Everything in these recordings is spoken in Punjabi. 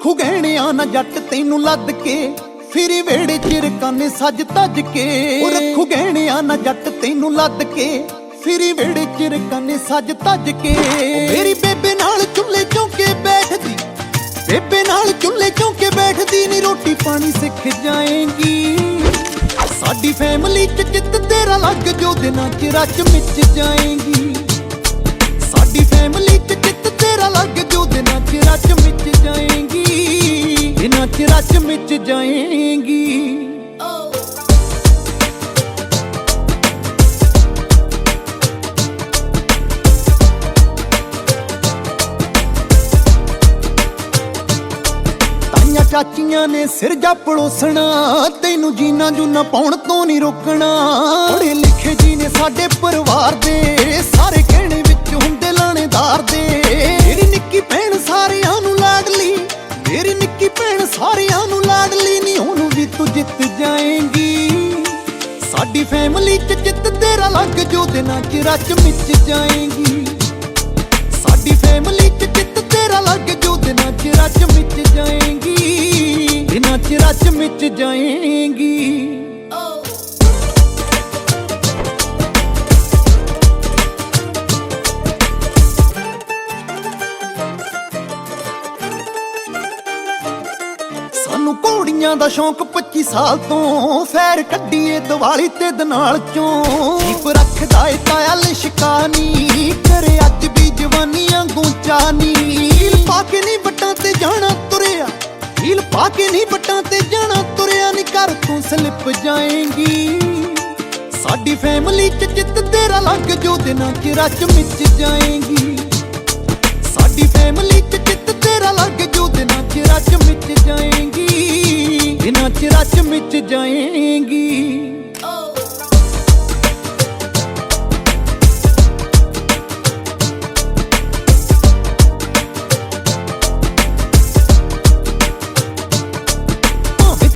ਰੱਖੂ ਗਹਿਣਿਆਂ ਨਾ ਜੱਟ ਤੈਨੂੰ ਲੱਦ ਕੇ, ਫਿਰੀ ਵੇੜੇ ਚਿਰਕਾਨੇ ਸੱਜ ਤੱਜ ਕੇ। ਉਹ ਰੱਖੂ ਗਹਿਣਿਆਂ ਨਾ ਜੱਟ ਤੈਨੂੰ ਲੱਦ ਕੇ, ਫਿਰੀ ਵੇੜੇ ਚਿਰਕਾਨੇ ਸੱਜ ਤੱਜ ਕੇ। ਮੇਰੀ ਬੇਬੇ ਨਾਲ ਚੁੱਲ੍ਹੇ ਚੌਂਕੇ ਬੈਠਦੀ, ਬੇਬੇ ਨਾਲ ਚੁੱਲ੍ਹੇ ਚੌਂਕੇ ਬੈਠਦੀ, ਨੀ ਰੋਟੀ ਪਾਣੀ ਸਿੱਖ ਜਾਏਗੀ। ਸਾਡੀ ਫੈਮਿਲੀ ਚ ਜਿੱਤ ਤੇਰਾ ਲੱਗ ਜੋ ਦਿਨਾਂ ਚ ਰਚ ਮਿਚ ਜਾਏਂਗੀ। ਸਾਡੀ ਫੈਮਿਲੀ ਚ ਜਿੱਤ ਤੇਰਾ ਲੱਗ ਜੋ ਦਿਨਾਂ ਚ ਰਚ ਮਿਚ ਦਿਨਾਂ ਚ ਰਚ ਚਾਚੀਆਂ ਨੇ ਸਿਰ ਜਾ ਪੜੋਸਣਾ, ਤੈਨੂੰ ਜੀਨਾ ਜੂਨਾ ਪਾਉਣ ਤੋਂ ਨਹੀਂ ਰੋਕਣਾ। ਪੜੇ ਲਿਖੇ ਜੀ ਨੇ ਸਾਡੇ ਪਰਿਵਾਰ ਦੇ ਸਾਰੇ ਸਾਡੀ ਫੈਮਿਲੀ ਚ ਜਿੱਤ ਤੇਰਾ ਲੱਗ ਜੋ ਦਿਨਾਂ ਚ ਰਚ ਮਿਚ ਜਾਏਂਗੀ। ਸਾਡੀ ਫੈਮਿਲੀ ਚ ਜਿੱਤ ਤੇਰਾ ਲੱਗ ਜੋ ਦਿਨਾਂ ਚ ਰਚ ਮਿਚ ਜਾਏਂਗੀ ਦਿਨਾਂ ਚ ਰਚ ਮਿਚ ਜਾਏਂਗੀ। ਸਾਨੂੰ ਘੋੜੀਆਂ ਦਾ ਸ਼ੌਂਕ 25 ਸਾਲ ਤੋਂ। ਫੈਰ ਕੱਢੀਏ ਦੀਵਾਲੀ ਤੇ ਦਨਾਲ ਚੋਂ। ਦੀਪ ਰੱਖਦਾ ਏ ਤਾਇਆ ਲਿਸ਼ਕਾਨੀ ਕਰੇ ਅੱਜ ਵੀ ਜਵਾਨੀਆਂ ਗੂੰਚਾਨੀ ਹੀਲ ਪਾ ਕੇ ਨਹੀਂ ਬੱਟਾਂ ਤੇ ਜਾਣਾ ਤੁਰਿਆ, ਹੀਲ ਪਾ ਕੇ ਨਹੀਂ ਬੱਟਾਂ ਤੇ ਜਾਣਾ ਤੁਰਿਆ ਨਹੀਂ ਕਰ ਤੂੰ ਸਲਿੱਪ ਜਾਏਂਗੀ। ਸਾਡੀ ਫੈਮਿਲੀ ਚ ਜਿੱਤ ਤੇਰਾ ਲੱਗ ਜੋ ਦਿਨਾਂ ਚ ਰਚ ਮਿੱਚ ਜਾਏਂਗੀ। ਚ ਰਚ ਮਿਚ ਜਾਏਂਗੀ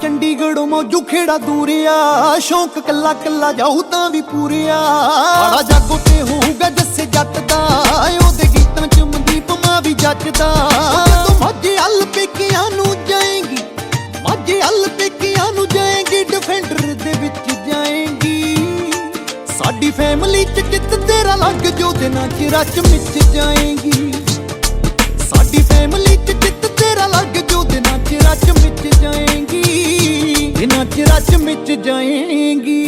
ਚੰਡੀਗੜ੍ਹੋਂ ਮੌਜੂ ਖੇੜਾ ਦੂਰਿਆ ਸ਼ੌਂਕ ਕੱਲਾ ਕੱਲਾ ਜਾਊ ਤਾਂ ਵੀ ਪੂਰਿਆ। ਆੜਾ ਜਾਗੋ ਤੇ ਹੋਊਗਾ ਜੱਸੇ ਜੱਟ ਦਾ ਉਹਦੇ ਗੀਤਾਂ ਚ ਮਨਦੀਪ ਮਾਂ ਵੀ ਜੱਜਦਾ। ਤੂੰ ਮਾਝੇ ਹੱਲ ਪੇਕਿਆਂ ਨੂੰ ਜਾਏਂਗੀ ਮਾਝੇ ਹੱਲ ਸਾਡੀ ਫੈਮਿਲੀ ਚ ਜਿੱਤ ਤੇਰਾ ਲੱਗ ਜੋ ਦਿਨਾਂ ਚ ਰਚ ਮਿਚ ਜਾਏਗੀ। ਸਾਡੀ ਫੈਮਿਲੀ ਚ ਜਿੱਤ ਤੇਰਾ ਲੱਗ ਜੋ ਦਿਨਾਂ ਚ ਰਚ ਮਿੱਚ ਜਾਏਗੀ ਦਿਨਾਂ ਚ ਰਚ ਮਿੱਚ ਜਾਏਗੀ।